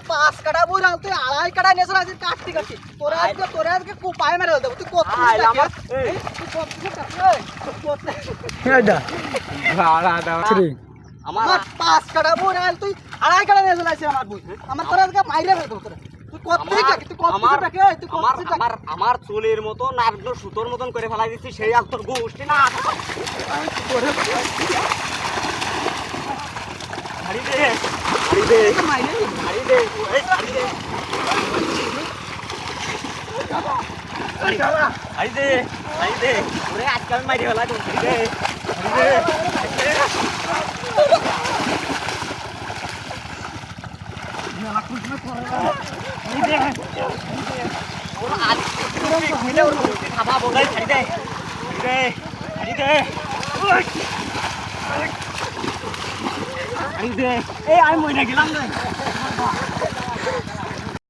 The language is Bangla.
আমার পাঁচ কাটা বই রাখ তুই আড়াই কাটা নিয়ে কাটতে কাটতে। তোরা আজকে তোরা আজকে কুপায় মেরে দেবো তুই কত আমার- পাঁচ কাটা বই রাখ তুই আড়াই কাটা নিয়ে আমার বই আমার তোরা আজকে মাইরে ফেলব তোরা। আমার তুই কত আমার টাকা তুই কত আমার টাকা আমার আমার চুলের মতো নারগুলো সুতোর মতন করে ফেলাই দিচ্ছি সেই আর তোর গোষ্ঠী না হারি দে মাইরে হারি দে এই হারি দে হারি দে হারি দে ওরে আজকাল মারি গোষ্ঠী খাবা হারি দে হারি দে। এই আমি মরে গেলাম রে।